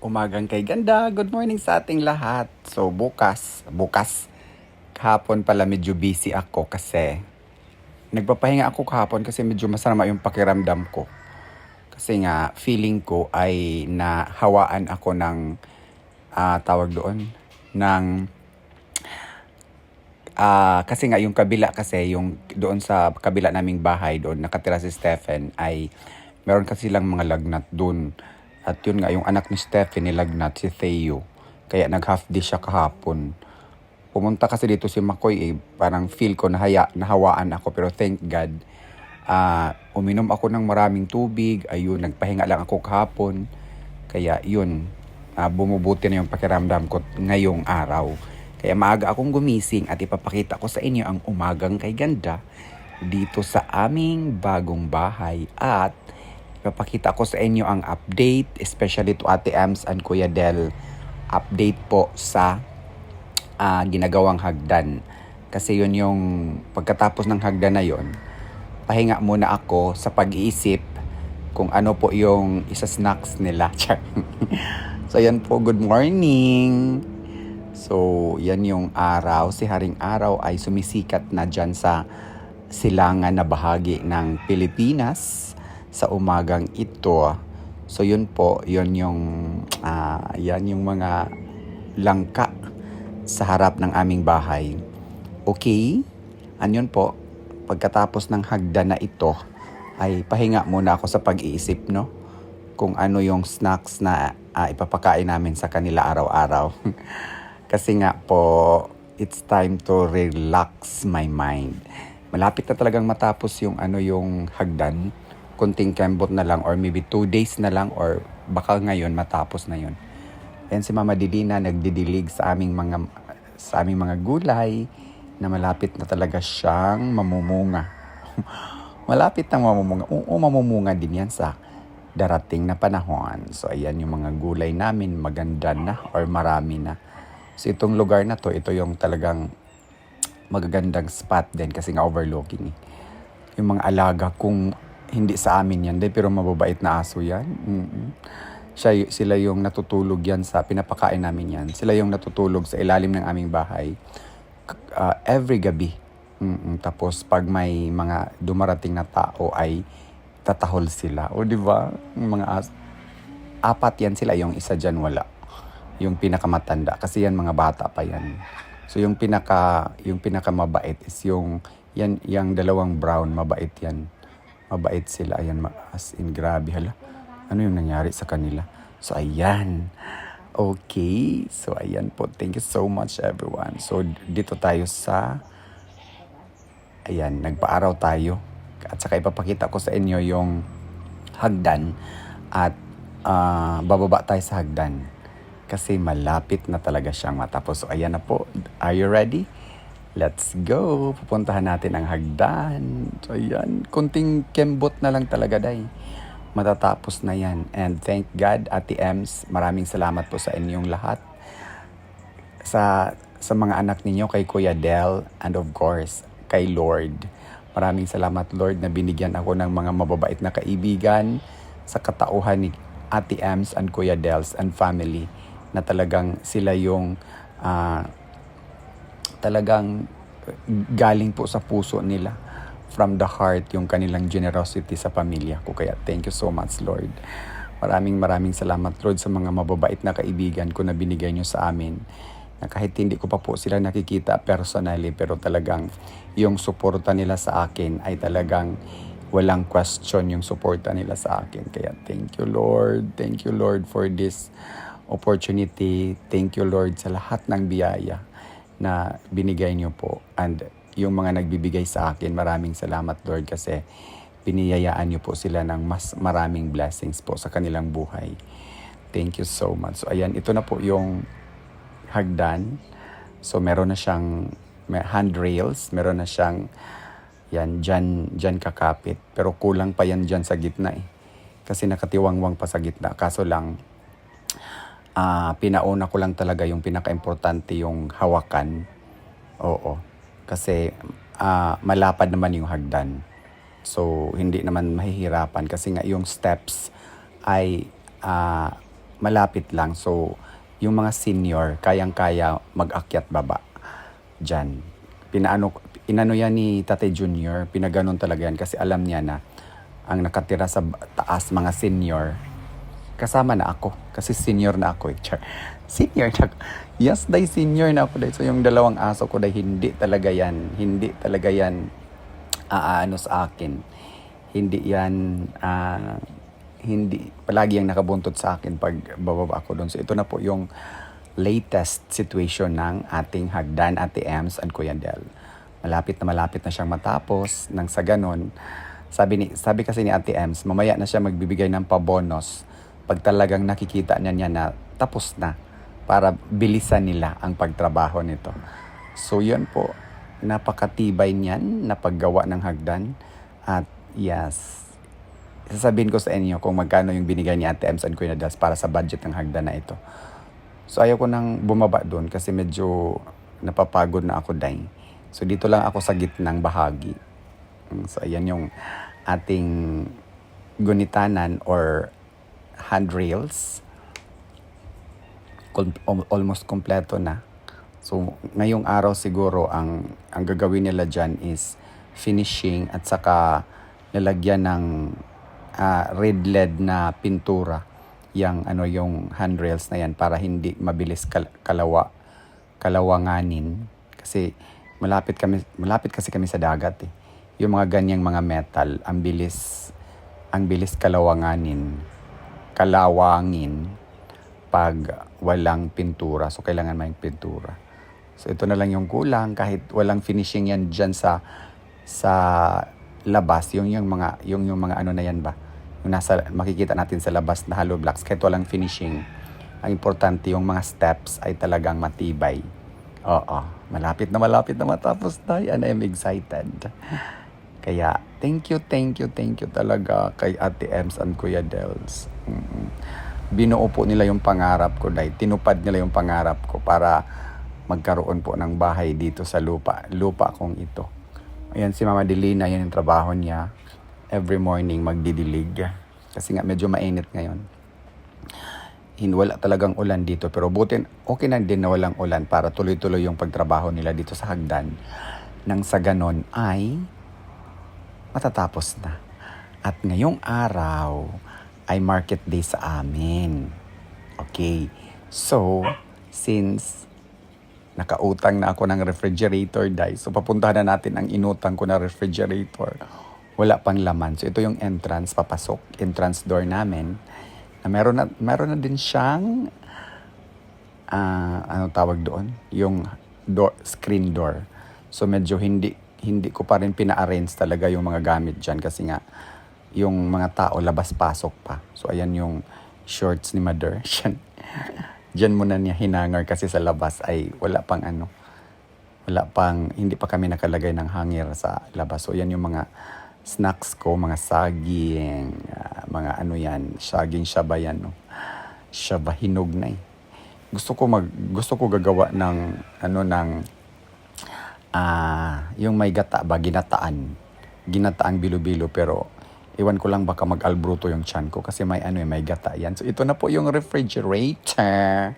Umagang kay ganda. Good morning sa ating lahat. So bukas, bukas, kahapon pala medyo busy ako kasi nagpapahinga ako kahapon kasi medyo masama yung pakiramdam ko. Kasi nga, feeling ko ay nahawaan ako ng, ah, tawag doon, ng, ah, kasi nga yung kabila kasi, yung doon sa kabila naming bahay doon, nakatira si Stephen, ay meron kasi silang mga lagnat doon. At yun nga, yung anak ni Stephen nilagnat, si Theo. Kaya nag-half day siya kahapon. Pumunta kasi dito si Makoy eh, parang feel ko nahaya, nahawaan ako pero thank God. ah uminom ako ng maraming tubig, ayun, nagpahinga lang ako kahapon. Kaya yun, ah, bumubuti na yung pakiramdam ko ngayong araw. Kaya maaga akong gumising at ipapakita ko sa inyo ang umagang kay ganda dito sa aming bagong bahay at ipapakita ko sa inyo ang update, especially to Ate Ems and Kuya Del. Update po sa ah, ginagawang hagdan. Kasi yun yung pagkatapos ng hagdan na yon, pahinga muna ako sa pag-iisip kung ano po yung isa snacks nila. So yan po, good morning. So yan yung araw. Si Haring Araw ay sumisikat na dyan sa silangan na bahagi ng Pilipinas sa umagang ito. So yun po, yun yung ah, yan yung mga langka sa harap ng aming bahay. Okay? Anyon po, pagkatapos ng hagdan na ito, ay pahinga muna ako sa pag-iisip, no? Kung ano yung snacks na ah, ipapakain namin sa kanila araw-araw. Kasi nga po, it's time to relax my mind. Malapit na talagang matapos yung ano yung hagdan. Kunting kembot na lang or maybe two days na lang or baka ngayon matapos na yun. Ayan si Mama Didina nagdidilig sa aming mga sa aming mga gulay na malapit na talaga siyang mamumunga. malapit na mamumunga. Oo, mamumunga din yan sa darating na panahon. So ayan yung mga gulay namin, maganda na or marami na. So itong lugar na to, ito yung talagang magagandang spot din kasi nga overlooking. eh. Yung mga alaga kung hindi sa amin yan, di, pero mababait na aso yan. Mm-mm. Siya, sila yung natutulog yan sa, pinapakain namin yan. Sila yung natutulog sa ilalim ng aming bahay ah, every gabi. Mm-mm. Tapos pag may mga dumarating na tao ay tatahol sila. O di ba? Mga as apat yan sila, yung isa dyan wala. Yung pinakamatanda kasi yan mga bata pa yan. So yung pinaka yung pinakamabait is yung yan yung dalawang brown mabait yan. Mabait sila ayan as in grabe hala. Ano yung nangyari sa kanila? So ayan. Okay. So ayan po. Thank you so much everyone. So dito tayo sa ayan, nagpaaraw tayo. At saka ipapakita ko sa inyo yung hagdan at ah, bababa tayo sa hagdan kasi malapit na talaga siyang matapos. So ayan na po. Are you ready? Let's go. Pupuntahan natin ang hagdan. So ayan, kunting kembot na lang talaga day. Matatapos na yan. And thank God, Ate Ems, maraming salamat po sa inyong lahat. Sa sa mga anak ninyo, kay Kuya Del, and of course, kay Lord. Maraming salamat, Lord, na binigyan ako ng mga mababait na kaibigan sa katauhan ni Ate Ems and Kuya Dels and family na talagang sila yung ah, talagang galing po sa puso nila from the heart yung kanilang generosity sa pamilya ko. Kaya thank you so much, Lord. Maraming maraming salamat, Lord, sa mga mababait na kaibigan ko na binigay nyo sa amin. Na kahit hindi ko pa po sila nakikita personally, pero talagang yung suporta nila sa akin ay talagang walang question yung suporta nila sa akin. Kaya thank you, Lord. Thank you, Lord, for this opportunity. Thank you, Lord, sa lahat ng biyaya na binigay niyo po. And yung mga nagbibigay sa akin, maraming salamat, Lord, kasi piniyayaan niyo po sila ng mas maraming blessings po sa kanilang buhay. Thank you so much. So, ayan, ito na po yung hagdan. So, meron na siyang handrails, meron na siyang yan, dyan, dyan kakapit. Pero kulang pa yan dyan sa gitna eh. Kasi nakatiwangwang pa sa gitna. Kaso lang, ah pinauna ko lang talaga yung pinaka-importante yung hawakan. Oo. Kasi ah, malapad naman yung hagdan. So, hindi naman mahihirapan kasi nga yung steps ay ah, malapit lang. So, yung mga senior, kayang-kaya mag-akyat baba dyan. Pinaano, inano yan ni Tate Junior, pinaganon talaga yan kasi alam niya na ang nakatira sa taas mga senior, kasama na ako. Kasi senior na ako eh. Char. Senior na ako. Yes, day senior na ako. Day. So yung dalawang aso ko day, hindi talaga yan. Hindi talaga yan aano sa akin. Hindi yan, ah, hindi, palagi yung nakabuntot sa akin pag bababa ako doon. So ito na po yung latest situation ng ating hagdan, Ate Ems and Kuya Del. Malapit na malapit na siyang matapos nang sa ganon. Sabi, ni, sabi kasi ni Ate Ems, mamaya na siya magbibigay ng pabonos pag talagang nakikita niya niya na tapos na para bilisan nila ang pagtrabaho nito. So yun po, napakatibay niyan na paggawa ng hagdan. At yes, sasabihin ko sa inyo kung magkano yung binigay ni Ate Ems and Kuya Das para sa budget ng hagdan na ito. So ayaw ko nang bumaba doon kasi medyo napapagod na ako dahil. So dito lang ako sa gitnang bahagi. So ayan yung ating gunitanan or handrails. Almost kompleto na. So ngayong araw siguro ang ang gagawin nila dyan is finishing at saka lalagyan ng ah, red lead na pintura yung ano yung handrails na yan para hindi mabilis kal- kalawa kalawanganin kasi malapit kami malapit kasi kami sa dagat eh. Yung mga ganyang mga metal, ang bilis ang bilis kalawanganin, kalawangin pag walang pintura. So kailangan may pintura. So ito na lang yung kulang kahit walang finishing yan diyan sa sa labas, yung yung mga yung yung mga ano na yan ba? Yung nasa makikita natin sa labas na hollow blocks kahit walang finishing. Ang importante yung mga steps ay talagang matibay. Oo, malapit na malapit na matapos tayo and I'm excited. Kaya thank you, thank you, thank you talaga kay Ate Ems and Kuya Dels. Binuo po nila yung pangarap ko dahil tinupad nila yung pangarap ko para magkaroon po ng bahay dito sa lupa, lupa kong ito. Ayan si Mama Delina, yan yung trabaho niya. Every morning magdidilig. Kasi nga medyo mainit ngayon. Hin wala talagang ulan dito pero buti okay na din na walang ulan para tuloy-tuloy yung pagtrabaho nila dito sa hagdan. Nang sa ganon ay matatapos na. At ngayong araw ay market day sa amin. Okay. So, since nakautang na ako ng refrigerator dahil. So papuntahan na natin ang inutang ko na refrigerator. Wala pang laman. So ito yung entrance, papasok, entrance door namin. Na meron na, meron na din siyang, ah ano tawag doon? Yung door, screen door. So medyo hindi, hindi ko pa rin pina-arrange talaga yung mga gamit dyan kasi nga yung mga tao labas-pasok pa. So ayan yung shorts ni Mother. Yan. Diyan muna niya hinangar kasi sa labas ay wala pang ano, wala pang, hindi pa kami nakalagay ng hanger sa labas. So yan yung mga snacks ko, mga saging, ah, mga ano yan, saging shaba yan, no? Shaba hinog na eh. Gusto ko mag, gusto ko gagawa ng, ano, ng, ah, yung may gata ba, ginataan. Ginataang bilo-bilo pero Iwan ko lang baka mag-albruto yung chan ko kasi may ano eh, may gata yan. So ito na po yung refrigerator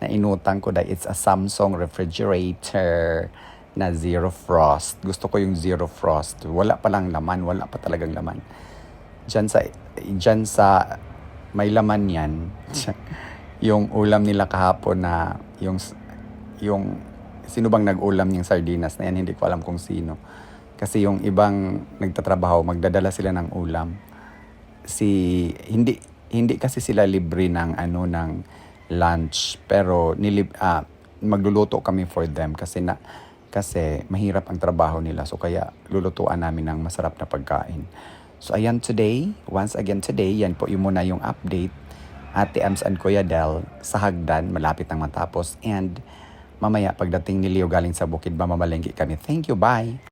na inutang ko dahil it's a Samsung refrigerator na zero frost. Gusto ko yung zero frost. Wala pa lang laman, wala pa talagang laman. Diyan sa, diyan sa, may laman yan. yung ulam nila kahapon na, yung, yung, sino bang nag-ulam yung sardinas na yan, hindi ko alam kung sino. Kasi yung ibang nagtatrabaho, magdadala sila ng ulam. Si hindi hindi kasi sila libre ng ano ng lunch, pero nilib ah, magluluto kami for them kasi na kasi mahirap ang trabaho nila. So kaya lulutuan namin ng masarap na pagkain. So ayan today, once again today, yan po yung muna yung update. Ate Ems and Kuya Del sa Hagdan, malapit nang matapos. And mamaya pagdating ni Leo galing sa bukid, mamamalengke kami. Thank you, bye!